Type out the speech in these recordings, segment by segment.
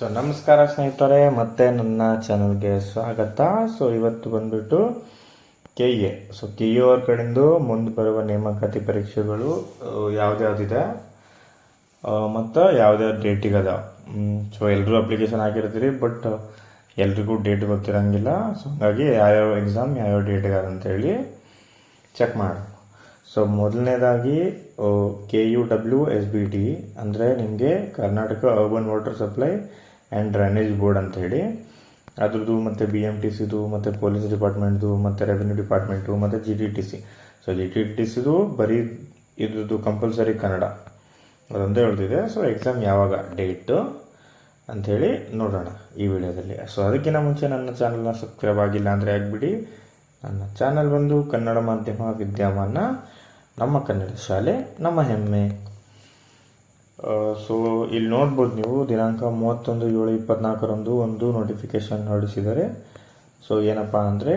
So ನಮಸ್ಕಾರ ಸ್ನೇಹಿತರೆ, ಮತ್ತೆ ನನ್ನ ಚಾನಲ್ಗೆ ಸ್ವಾಗತ. ಸೊ ಇವತ್ತು ಬಂದ್ಬಿಟ್ಟು K A. So K A ಅವ್ರ ಕಡೆಯಿಂದ ಮುಂದೆ ಬರುವ ನೇಮಕಾತಿ ಪರೀಕ್ಷೆಗಳು ಯಾವ್ದ್ಯಾವ್ದಿದೆ? ಮತ್ತು ಯಾವ್ದ್ಯಾವ್ದು ಡೇಟಿಗೆ ಅದಾವ ಸೊ ಎಲ್ಲರೂ ಅಪ್ಲಿಕೇಶನ್ ಹಾಕಿರ್ತೀರಿ, ಬಟ್ ಎಲ್ರಿಗೂ ಡೇಟ್ ಗೊತ್ತಿರೋಂಗಿಲ್ಲ. ಸೊ ಹಾಗಾಗಿ ಯಾವ್ಯಾವ ಎಕ್ಸಾಮ್ ಯಾವ್ಯಾವ ಡೇಟಿಗೆ ಅಂತೇಳಿ ಚೆಕ್ ಮಾಡಿ ಸೊ ಮೊದಲನೇದಾಗಿ K U W S B T, ಅಂದರೆ ನಿಮಗೆ Karnataka urban water supply and drainage board ಅಂತ ಹೇಳಿ. ಅದ್ರದ್ದು ಮತ್ತು ಬಿ ಎಂ ಟಿ ಸಿದು ಮತ್ತು ಪೊಲೀಸ್ ಡಿಪಾರ್ಟ್ಮೆಂಟ್ದು ಮತ್ತು ರೆವೆನ್ಯೂ ಡಿಪಾರ್ಟ್ಮೆಂಟು ಮತ್ತು G T T C so G T T ಸಿದು ಬರೀ ಇದ್ರದ್ದು ಕಂಪಲ್ಸರಿ ಕನ್ನಡ. ಅದೊಂದೇ ಹೇಳ್ತಿದೆ ಸೊ ಎಕ್ಸಾಮ್ ಯಾವಾಗ? ಡೇಟು ಅಂಥೇಳಿ ನೋಡೋಣ ಈ ವಿಡಿಯೋದಲ್ಲಿ. ಸೊ ಅದಕ್ಕಿಂತ ಮುಂಚೆ ನನ್ನ ಚಾನಲ್ನ ಸಬ್ಸ್ಕ್ರೈಬ್ ಆಗಿಲ್ಲ ಅಂದರೆ ಆಗಿಬಿಡಿ. ನನ್ನ ಚಾನಲ್ ಬಂದು ಕನ್ನಡ ಮಾಧ್ಯಮ ವಿದ್ಯಮಾನ, ನಮ್ಮ ಕನ್ನಡ ಶಾಲೆ, ನಮ್ಮ ಹೆಮ್ಮೆ. ಸೊ ಇಲ್ಲಿ ನೋಡ್ಬೋದು ನೀವು, ದಿನಾಂಕ ಮೂವತ್ತೊಂದು ಏಳು ಇಪ್ಪತ್ನಾಲ್ಕರಂದು ಒಂದು ನೋಟಿಫಿಕೇಶನ್ ಹೊರಡಿಸಿದ್ದಾರೆ. ಸೊ ಏನಪ್ಪ ಅಂದರೆ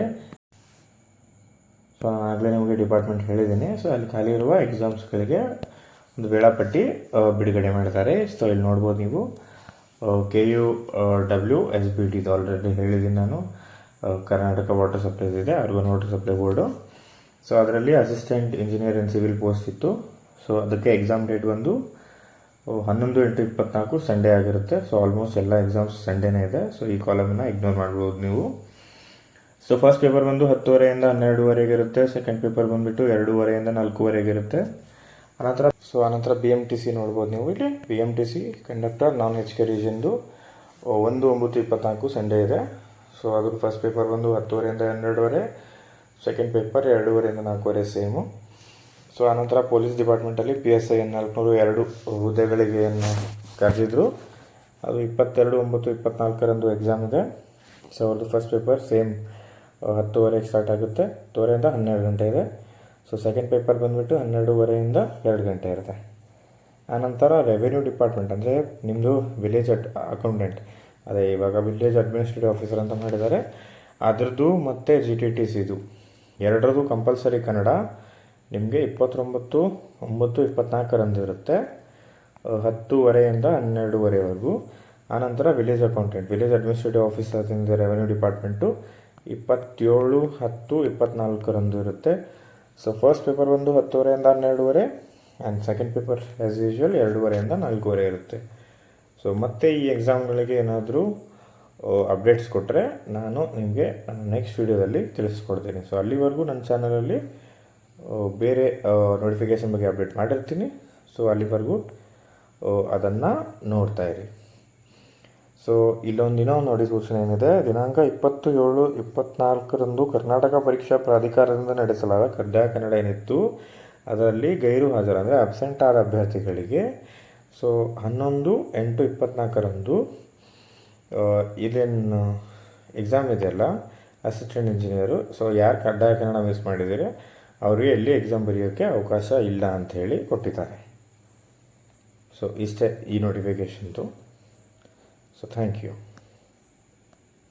ಸೊ ಆಗಲೇ ನಿಮಗೆ ಡಿಪಾರ್ಟ್ಮೆಂಟ್ ಹೇಳಿದ್ದೀನಿ. ಸೊ ಅಲ್ಲಿ ಖಾಲಿ ಇರುವ ಎಕ್ಸಾಮ್ಸ್ಗಳಿಗೆ ಒಂದು ವೇಳಾಪಟ್ಟಿ ಬಿಡುಗಡೆ ಮಾಡಿದ್ದಾರೆ. ಸೊ ಇಲ್ಲಿ ನೋಡ್ಬೋದು ನೀವು K U W S B T already ಹೇಳಿದ್ದೀನಿ ನಾನು. ಕರ್ನಾಟಕ ವಾಟರ್ ಸಪ್ಲೈಸ್ ಇದೆ urban water supply board so ಅದರಲ್ಲಿ assistant engineer in civil post ಇತ್ತು. ಸೊ ಅದಕ್ಕೆ ಎಕ್ಸಾಮ್ ಡೇಟ್ ಬಂದು ಹನ್ನೊಂದು ಎಂಟು ಇಪ್ಪತ್ನಾಲ್ಕು ಸಂಡೇ ಆಗಿರುತ್ತೆ. ಸೊ ಆಲ್ಮೋಸ್ಟ್ ಎಲ್ಲ ಎಕ್ಸಾಮ್ಸ್ ಸಂಡೇನೇ ಇದೆ. ಸೊ ಈ ಕಾಲಮನ್ನು ಇಗ್ನೋರ್ ಮಾಡ್ಬೋದು ನೀವು. ಸೊ ಫಸ್ಟ್ ಪೇಪರ್ ಬಂದು ಹತ್ತುವರೆಯಿಂದ ಹನ್ನೆರಡುವರೆಗೆ ಇರುತ್ತೆ. ಸೆಕೆಂಡ್ ಪೇಪರ್ ಬಂದುಬಿಟ್ಟು ಎರಡೂವರೆಯಿಂದ ನಾಲ್ಕೂವರೆಗೆ ಇರುತ್ತೆ. ಅನಂತರ ಸೊ ಅನಂತರ ಬಿ ಎಂ ಟಿ ಸಿ ನೋಡ್ಬೋದು ನೀವು ಇಲ್ಲಿ. B M T C conductor non H K ರೀಜನ್ದು ಒಂದು, ಒಂಬತ್ತು, ಇಪ್ಪತ್ನಾಲ್ಕು ಸಂಡೇ ಇದೆ. ಸೊ ಅದ್ರ ಫಸ್ಟ್ ಪೇಪರ್ ಬಂದು ಹತ್ತುವರೆಯಿಂದ ಹನ್ನೆರಡುವರೆ. ಸೆಕೆಂಡ್ ಪೇಪರ್ ಎರಡೂವರೆಯಿಂದ ನಾಲ್ಕೂವರೆ ಸೇಮು ಸೊ ಆನಂತರ ಪೊಲೀಸ್ ಡಿಪಾರ್ಟ್ಮೆಂಟಲ್ಲಿ ಪಿ ಎಸ್ ಐ ನಾಲ್ಕುನೂರು ಎರಡು ಹುದ್ದೆಗಳಿಗೆ ಏನು ಕರೆದಿದ್ರು. ಅದು ಇಪ್ಪತ್ತೆರಡು, ಒಂಬತ್ತು, ಇಪ್ಪತ್ನಾಲ್ಕರಂದು ಎಕ್ಸಾಮ್ ಇದೆ. ಸೊ ಅವ್ರದ್ದು ಫಸ್ಟ್ ಪೇಪರ್ ಸೇಮ್ ಹತ್ತುವರೆಗೆ ಸ್ಟಾರ್ಟ್ ಆಗುತ್ತೆ. ಹತ್ತುವರೆಯಿಂದ ಹನ್ನೆರಡು ಗಂಟೆ ಇದೆ. ಸೊ ಸೆಕೆಂಡ್ ಪೇಪರ್ ಬಂದುಬಿಟ್ಟು ಹನ್ನೆರಡೂವರೆಯಿಂದ ಎರಡು ಗಂಟೆ ಇರುತ್ತೆ. ಆನಂತರ ರೆವೆನ್ಯೂ ಡಿಪಾರ್ಟ್ಮೆಂಟ್ ಅಂದರೆ ನಿಮ್ಮದು ವಿಲೇಜ್ ಅಡ್ ಅಕೌಂಟೆಂಟ್ ಅದೇ ಇವಾಗ ವಿಲೇಜ್ ಅಡ್ಮಿನಿಸ್ಟ್ರೇಟಿವ್ ಆಫೀಸರ್ ಅಂತ ಮಾಡಿದ್ದಾರೆ. ಅದರದ್ದು ಮತ್ತು ಜಿ ಟಿ ಟಿ ಸಿದು ಎರಡರದ್ದು ಕಂಪಲ್ಸರಿ ಕನ್ನಡ. ನಿಮಗೆ ಇಪ್ಪತ್ತೊಂಬತ್ತು, ಒಂಬತ್ತು, ಇಪ್ಪತ್ನಾಲ್ಕರಂದು ಇರುತ್ತೆ. ಹತ್ತೂವರೆಯಿಂದ ಹನ್ನೆರಡುವರೆವರೆಗೂ. ಆನಂತರ village accountant village administrative officer ಏನಿದೆ ರೆವೆನ್ಯೂ ಡಿಪಾರ್ಟ್ಮೆಂಟು ಇಪ್ಪತ್ತೇಳು, ಹತ್ತು ಇಪ್ಪತ್ತ್ನಾಲ್ಕರಂದು ಇರುತ್ತೆ. ಸೊ ಫಸ್ಟ್ ಪೇಪರ್ ಬಂದು ಹತ್ತುವರೆಯಿಂದ ಹನ್ನೆರಡುವರೆ and second paper as usual ಎರಡೂವರೆಯಿಂದ ನಾಲ್ಕೂವರೆ ಇರುತ್ತೆ. ಸೊ ಮತ್ತೆ ಈ ಎಕ್ಸಾಮ್ಗಳಿಗೆ ಏನಾದರೂ ಅಪ್ಡೇಟ್ಸ್ ಕೊಟ್ಟರೆ ನಾನು ನಿಮಗೆ ನೆಕ್ಸ್ಟ್ ವೀಡಿಯೋದಲ್ಲಿ ತಿಳಿಸ್ಕೊಡ್ತೀನಿ. ಸೊ ಅಲ್ಲಿವರೆಗೂ ನನ್ನ ಚಾನಲಲ್ಲಿ ಬೇರೆ ನೋಟಿಫಿಕೇಷನ್ ಬಗ್ಗೆ ಅಪ್ಡೇಟ್ ಮಾಡಿರ್ತೀನಿ. ಸೊ ಅಲ್ಲಿವರೆಗೂ ಅದನ್ನು ನೋಡ್ತಾ ಇರಿ. ಸೊ ಇಲ್ಲೊಂದು ದಿನ ಒಂದು ನೋಟಿಫಿಕೇಶನ್ ಏನಿದೆ? ದಿನಾಂಕ ಇಪ್ಪತ್ತು ಏಳು ಇಪ್ಪತ್ನಾಲ್ಕರಂದು ಕರ್ನಾಟಕ ಪರೀಕ್ಷಾ ಪ್ರಾಧಿಕಾರದಿಂದ ನಡೆಸಲಾದ ಕಡ್ಡಾಯ ಕನ್ನಡ ಏನಿತ್ತು? ಅದರಲ್ಲಿ ಗೈರು ಹಾಜರು ಅಂದರೆ ಅಬ್ಸೆಂಟ್ ಆದ ಅಭ್ಯರ್ಥಿಗಳಿಗೆ ಸೊ ಹನ್ನೊಂದು, ಎಂಟು, ಇಪ್ಪತ್ನಾಲ್ಕರಂದು ಇದೇನು ಎಕ್ಸಾಮ್ ಇದೆಯಲ್ಲ? ಅಸಿಸ್ಟೆಂಟ್ ಇಂಜಿನಿಯರು ಸೊ ಯಾರು ಕಡ್ಡಾಯ ಕನ್ನಡ ಮಿಸ್ ಮಾಡಿದ್ದೀರಿ? ಅವರಿಗೆ ಎಲ್ಲಿ ಎಕ್ಸಾಮ್ ಬರೆಯೋಕ್ಕೆ ಅವಕಾಶ ಇಲ್ಲ ಅಂತ ಹೇಳಿ ಕೊಟ್ಟಿದ್ದಾರೆ. ಸೊ ಇಷ್ಟೇ ಈ ನೋಟಿಫಿಕೇಷನ್ದು ಸೊ ಥ್ಯಾಂಕ್ ಯು